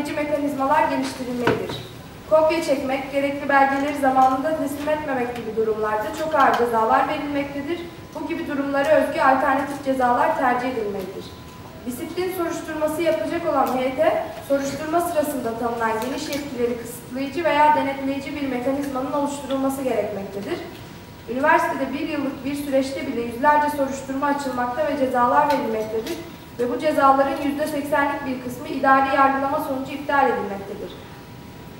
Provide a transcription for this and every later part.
önleyici mekanizmalar geliştirilmelidir. Kopya çekmek, gerekli belgeleri zamanında teslim etmemek gibi durumlarda çok ağır cezalar verilmektedir. Bu gibi durumlara özgü alternatif cezalar tercih edilmelidir. Disiplin soruşturması yapacak olan heyete, soruşturma sırasında tanınan geniş yetkileri kısıtlayıcı veya denetleyici bir mekanizmanın oluşturulması gerekmektedir. Üniversitede bir yıllık bir süreçte bile yüzlerce soruşturma açılmakta ve cezalar verilmektedir ve bu cezaların yüzde seksenlik bir kısmı idari yargılama sonucu iptal edilmektedir.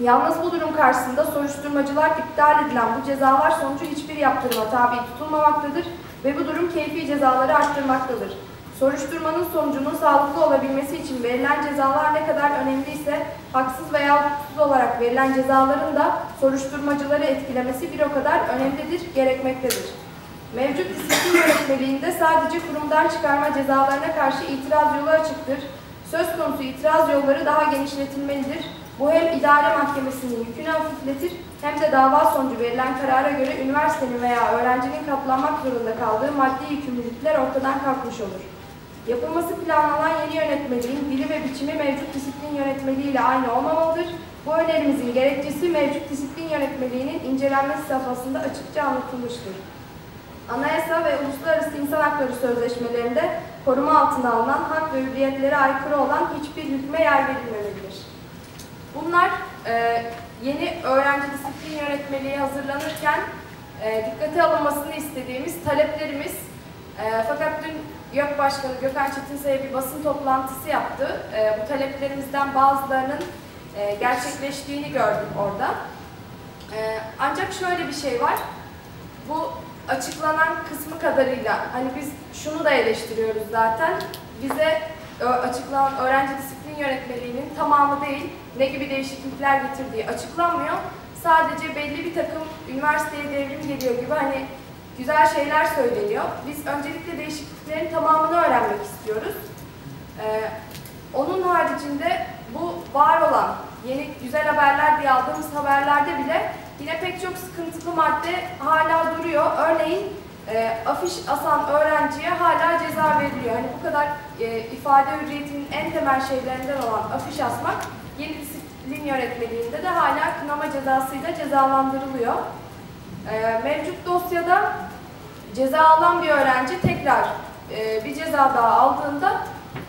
Yalnız bu durum karşısında soruşturmacılar iptal edilen bu cezalar sonucu hiçbir yaptırıma tabi tutulmamaktadır ve bu durum keyfi cezaları arttırmaktadır. Soruşturmanın sonucunun sağlıklı olabilmesi için verilen cezalar ne kadar önemliyse haksız veya hukuksuz olarak verilen cezaların da soruşturmacıları etkilemesi bir o kadar önemlidir, gerekmektedir. Mevcut disiplin yönetmeliğinde sadece kurumdan çıkarma cezalarına karşı itiraz yolu açıktır. Söz konusu itiraz yolları daha genişletilmelidir. Bu hem idare mahkemesinin yükünü hafifletir hem de dava sonucu verilen karara göre üniversitenin veya öğrencinin katlanmak zorunda kaldığı maddi yükümlülükler ortadan kalkmış olur. Yapılması planlanan yeni yönetmeliğin dili ve biçimi mevcut disiplin yönetmeliği ile aynı olmamalıdır. Bu önerimizin gerekçesi mevcut disiplin yönetmeliğinin incelenmesi safhasında açıkça anlatılmıştır. Anayasa ve uluslararası insan hakları sözleşmelerinde koruma altına alınan hak ve hürriyetlere aykırı olan hiçbir hükme yer verilmemelidir. Bunlar e, yeni öğrenci disiplin yönetmeliği hazırlanırken e, dikkate alınmasını istediğimiz taleplerimiz. E, fakat dün YÖK Başkanı Gökhan Çetinsay'a bir basın toplantısı yaptı. E, bu taleplerimizden bazılarının e, gerçekleştiğini gördüm orada. E, ancak şöyle bir şey var. Bu açıklanan kısmı kadarıyla hani biz şunu da eleştiriyoruz zaten. Bize açıklanan öğrenci disiplin yönetmeliğinin tamamı değil, ne gibi değişiklikler getirdiği açıklanmıyor. Sadece belli bir takım üniversiteye devrim geliyor gibi hani güzel şeyler söyleniyor. Biz öncelikle değişikliklerin tamamını öğrenmek istiyoruz. Ee, onun haricinde bu var olan yeni güzel haberler diye aldığımız haberlerde bile yine pek çok sıkıntılı madde hala duruyor. Örneğin e, afiş asan öğrenciye hala ceza veriliyor. Hani bu kadar e, ifade hürriyetinin en temel şeylerinden olan afiş asmak yeni disiplin yönetmeliğinde de hala kınama cezasıyla cezalandırılıyor. E, mevcut dosyada ceza alan bir öğrenci tekrar e, bir ceza daha aldığında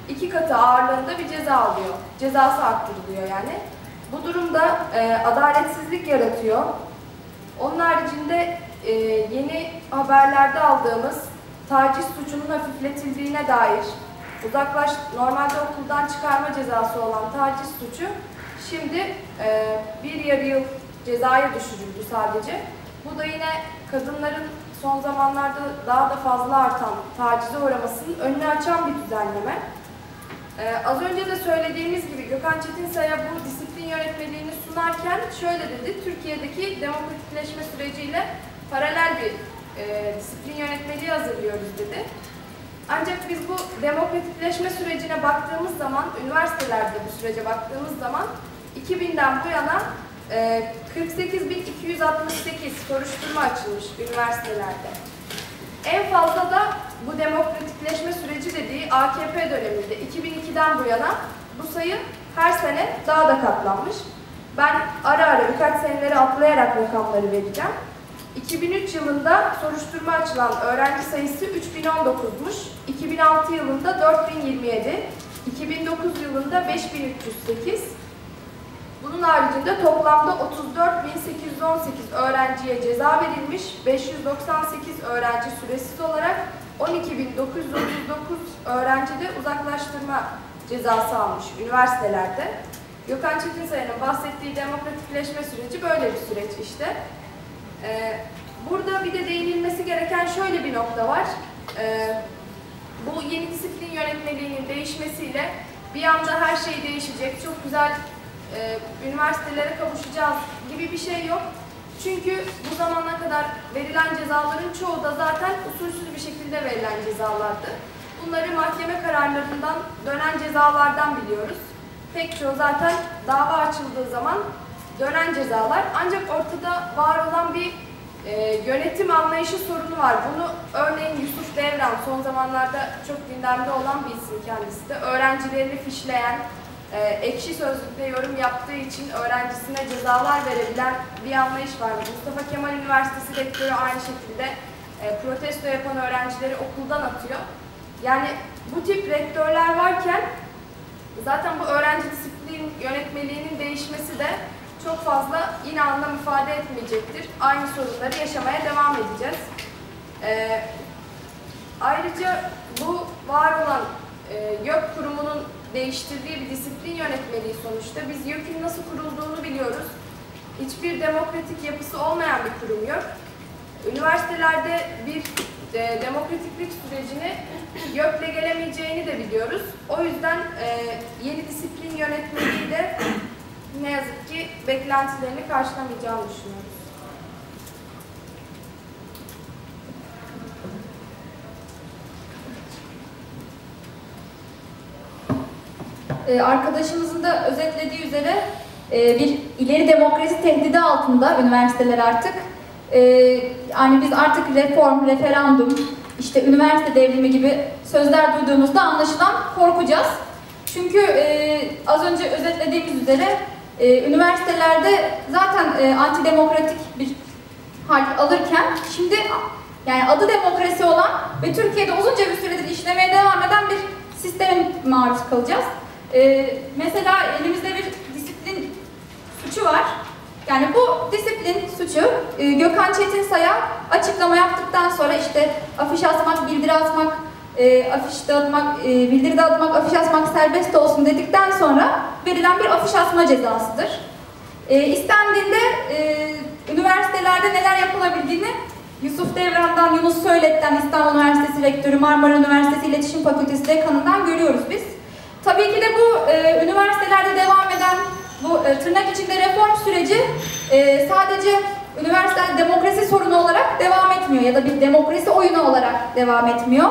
iki katı ağırlığında bir ceza alıyor. Cezası arttırılıyor yani. Bu durumda e, adaletsizlik yaratıyor. Onun haricinde e, yeni haberlerde aldığımız taciz suçunun hafifletildiğine dair uzaklaş normalde okuldan çıkarma cezası olan taciz suçu şimdi e, bir yarı yıl cezaya düşürüldü sadece. Bu da yine kadınların son zamanlarda daha da fazla artan tacize uğramasının önünü açan bir düzenleme. Ee, az önce de söylediğimiz gibi Gökhan Çetinsay'a bu disiplin yönetmeliğini sunarken şöyle dedi, Türkiye'deki demokratikleşme süreciyle paralel bir e, disiplin yönetmeliği hazırlıyoruz dedi. Ancak biz bu demokratikleşme sürecine baktığımız zaman, üniversitelerde bu sürece baktığımız zaman 2000'den bu yana e, 48.268 soruşturma açılmış üniversitelerde. En fazla da bu demokratikleşme süreci dediği AKP döneminde 2002'den bu yana bu sayı her sene daha da katlanmış. Ben ara ara birkaç seneleri atlayarak rakamları vereceğim. 2003 yılında soruşturma açılan öğrenci sayısı 3019'muş. 2006 yılında 4027, 2009 yılında 5308. Bunun haricinde toplamda 34.818 öğrenciye ceza verilmiş, 598 öğrenci süresiz olarak 12.939 öğrenci de uzaklaştırma cezası almış üniversitelerde. Gökhan Çetinsay'ın bahsettiği demokratikleşme süreci böyle bir süreç işte. Ee, burada bir de değinilmesi gereken şöyle bir nokta var. Ee, bu yeni disiplin yönetmeliğinin değişmesiyle bir anda her şey değişecek, çok güzel e, üniversitelere kavuşacağız gibi bir şey yok. Çünkü bu zamana kadar verilen cezaların çoğu da zaten usulsüz bir şekilde verilen cezalardı. Bunları mahkeme kararlarından dönen cezalardan biliyoruz. Pek çoğu zaten dava açıldığı zaman dönen cezalar. Ancak ortada var olan bir e, yönetim anlayışı sorunu var. Bunu örneğin Yusuf Devran son zamanlarda çok gündemde olan bir isim kendisi de. Öğrencilerini fişleyen, e, ekşi sözlükte yorum yaptığı için öğrencisine cezalar verebilen bir anlayış var. Mustafa Kemal Üniversitesi rektörü aynı şekilde e, protesto yapan öğrencileri okuldan atıyor. Yani bu tip rektörler varken zaten bu öğrenci disiplin yönetmeliğinin değişmesi de çok fazla yine anlam ifade etmeyecektir. Aynı sorunları yaşamaya devam edeceğiz. Ee, ayrıca bu var olan e, YÖK kurumunun değiştirdiği bir disiplin yönetmeliği sonuçta. Biz YÖK'ün nasıl kurulduğunu biliyoruz. Hiçbir demokratik yapısı olmayan bir kurum YÖK. Üniversitelerde bir e, demokratiklik sürecini YÖK'le gelemeyeceğini de biliyoruz. O yüzden e, yeni disiplin yönetmeliği de ne yazık ki beklentilerini karşılamayacağını düşünüyoruz. Ee, arkadaşımızın da özetlediği üzere e, bir ileri demokrasi tehdidi altında üniversiteler artık. Ee, yani biz artık reform, referandum, işte üniversite devrimi gibi sözler duyduğumuzda anlaşılan korkacağız. Çünkü e, az önce özetlediğimiz üzere e, üniversitelerde zaten e, antidemokratik bir hal alırken şimdi yani adı demokrasi olan ve Türkiye'de uzunca bir süredir işlemeye devam eden bir sisteme maruz kalacağız. Ee, mesela elimizde bir disiplin suçu var. Yani bu disiplin suçu e, Gökhan Çetinsay'a açıklama yaptıktan sonra işte afiş asmak, bildiri atmak, e, afiş dağıtmak, e, bildiri dağıtmak, afiş asmak serbest olsun dedikten sonra verilen bir afiş asma cezasıdır. E, istendiğinde e, üniversitelerde neler yapılabildiğini Yusuf Devran'dan, Yunus Söylet'ten, İstanbul Üniversitesi Rektörü, Marmara Üniversitesi İletişim Fakültesi dekanından görüyoruz biz. Tabii ki de bu e, üniversitelerde devam eden bu e, tırnak içinde reform süreci e, sadece üniversiteler demokrasi sorunu olarak devam etmiyor ya da bir demokrasi oyunu olarak devam etmiyor.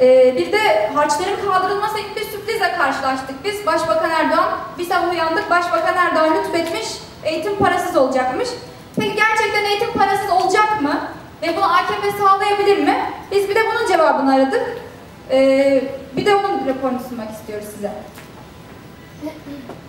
E, bir de harçların kaldırılması gibi bir sürprizle karşılaştık biz. Başbakan Erdoğan bir sabah uyandık, Başbakan Erdoğan lütfetmiş, eğitim parasız olacakmış. Peki gerçekten eğitim parasız olacak mı? Ve bunu AKP sağlayabilir mi? Biz bir de bunun cevabını aradık. Ee, bir de onun raporunu sunmak istiyoruz size.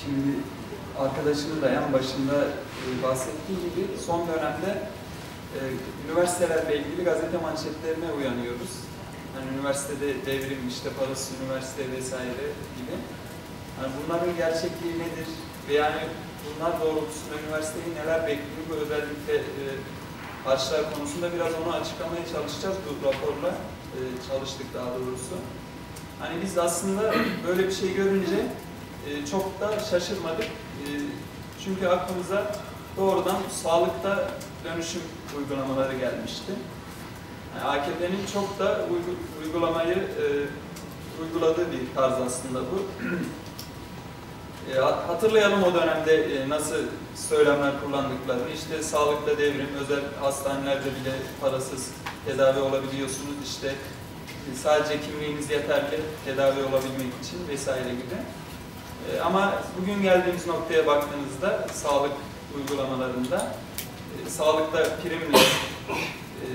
Şimdi arkadaşının da en başında e, bahsettiği gibi son dönemde e, üniversitelerle ilgili gazete manşetlerine uyanıyoruz. Hani üniversitede devrim, işte parası üniversite vesaire gibi. Yani bunların gerçekliği nedir? Ve yani bunlar doğrultusunda üniversiteyi neler bekliyor? Özellikle e, harçlar konusunda biraz onu açıklamaya çalışacağız bu raporla. E, çalıştık daha doğrusu. Hani biz aslında böyle bir şey görünce e, çok da şaşırmadık. E, çünkü aklımıza doğrudan sağlıkta dönüşüm uygulamaları gelmişti. Yani AKP'nin çok da uygu, uygulamayı e, uyguladığı bir tarz aslında bu. e, hatırlayalım o dönemde e, nasıl söylemler kullandıklarını. İşte sağlıkta devrim, özel hastanelerde bile parasız tedavi olabiliyorsunuz. İşte sadece kimliğiniz yeterli tedavi olabilmek için vesaire gibi. E, ama bugün geldiğimiz noktaya baktığınızda sağlık uygulamalarında e, sağlıkta primle e,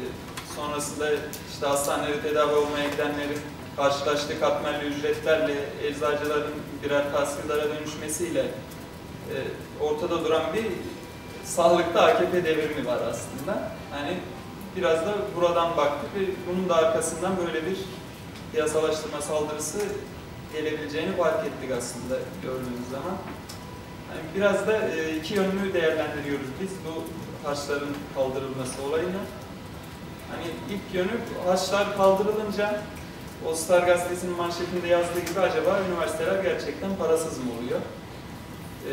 sonrasında işte hastanelere tedavi olmaya gidenlerin karşılaştığı katmerli ücretlerle eczacıların birer tahsildara dönüşmesiyle e, ortada duran bir sağlıkta AKP devrimi var aslında. Yani biraz da buradan baktık ve bunun da arkasından böyle bir piyasalaştırma saldırısı gelebileceğini fark ettik aslında gördüğümüz zaman. Yani biraz da e, iki yönlü değerlendiriyoruz biz bu harçların kaldırılması olayını. Hani ilk yönü harçlar kaldırılınca o Star gazetesinin manşetinde yazdığı gibi acaba üniversiteler gerçekten parasız mı oluyor? Ee,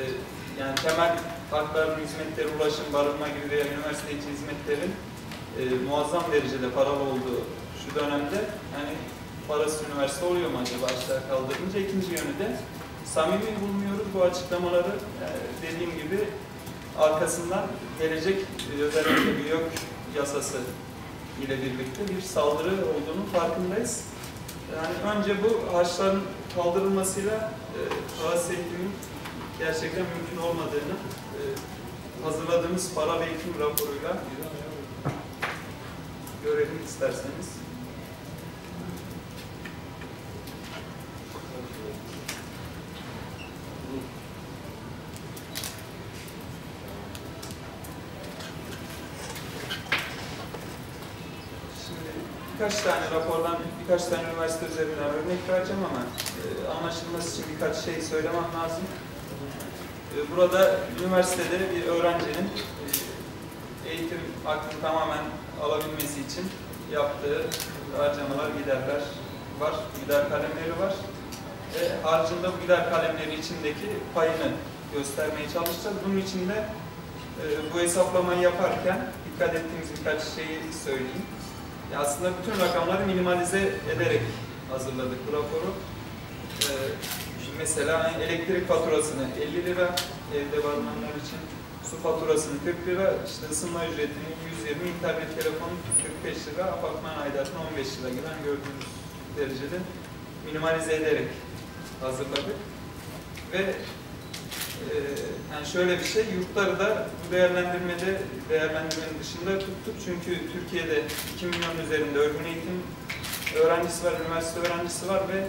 yani temel hakların hizmetleri, ulaşım, barınma gibi veya üniversite içi hizmetlerin e, muazzam derecede paralı olduğu şu dönemde yani parası üniversite oluyor mu acaba aşağı kaldırınca? İkinci yönü de samimi bulmuyoruz bu açıklamaları. E, dediğim gibi arkasından gelecek e, özellikle bir yok yasası ile birlikte bir saldırı olduğunu farkındayız. Yani önce bu harçların kaldırılmasıyla e, parası eğitimin gerçekten mümkün olmadığını e, hazırladığımız para eğitim raporuyla görelim isterseniz. Şimdi birkaç tane rapordan, birkaç tane üniversite üzerinden örnek vereceğim ama e, anlaşılması için birkaç şey söylemem lazım. E, burada üniversitede bir öğrencinin e, eğitim hakkını tamamen alabilmesi için yaptığı harcamalar, giderler var, gider kalemleri var. Ve harcında bu gider kalemleri içindeki payını göstermeye çalışacağız. Bunun için de e, bu hesaplamayı yaparken dikkat ettiğimiz birkaç şeyi söyleyeyim. Ya aslında bütün rakamları minimalize ederek hazırladık bu raporu. Ee, şimdi mesela elektrik faturasını 50 lira evde barınanlar için, su faturasını 40 lira, işte ısınma ücretini 120, internet telefonu 45 lira, apartman aidatını 15 lira hani gördüğünüz derecede minimalize ederek hazırladık. Ve yani şöyle bir şey, yurtları da bu değerlendirmede, değerlendirmenin dışında tuttuk. Çünkü Türkiye'de 2 milyon üzerinde örgün eğitim öğrencisi var, üniversite öğrencisi var ve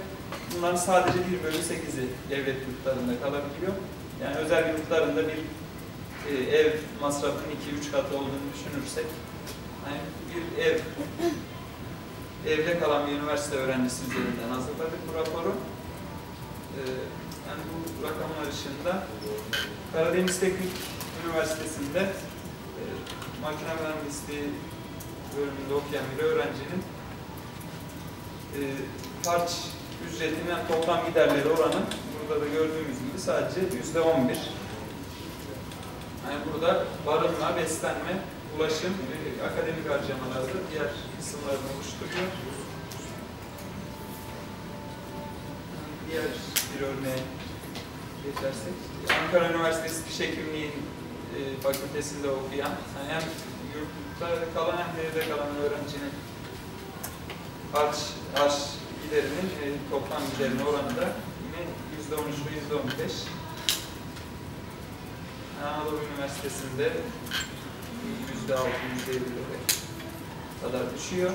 bunların sadece 1 bölü 8'i devlet yurtlarında kalabiliyor. Yani özel yurtlarında bir e, ev masrafının 2-3 katı olduğunu düşünürsek, yani bir ev, evde kalan bir üniversite öğrencisi üzerinden hazırladık bu raporu. Ee, yani bu rakamlar ışığında Karadeniz Teknik Üniversitesi'nde e, makine mühendisliği bölümünde okuyan bir öğrencinin e, harç ücretinin toplam giderleri oranı burada da gördüğümüz gibi sadece yüzde on bir. Yani burada barınma, beslenme, ulaşım ve akademik harcamalarda diğer kısımlarını oluşturuyor. Diğer örneğe geçersek, Ankara Üniversitesi Diş Hekimliği e, fakültesinde okuyan, yani hem yurtta kalan hem de kalan öğrencinin harç, harç giderinin e, toplam giderine oranı da yine yüzde on üç ve yüzde on beş. Anadolu Üniversitesi'nde yüzde altı, yüzde yedilere kadar düşüyor.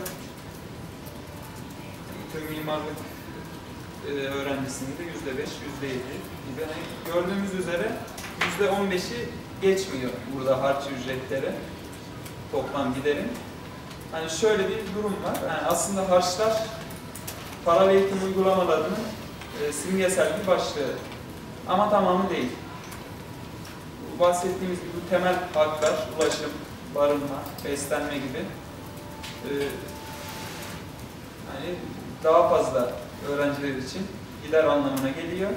İTÜ Mimarlık e, öğrencisinde yüzde beş, yüzde yedi. Yani gördüğümüz üzere yüzde on beşi geçmiyor burada harç ücretleri toplam giderin. Hani şöyle bir durum var. Yani aslında harçlar paralı eğitim uygulamalarının e, simgesel bir başlığı. Ama tamamı değil. Bu bahsettiğimiz gibi bu temel haklar, ulaşım, barınma, beslenme gibi e, yani daha fazla öğrenciler için gider anlamına geliyor.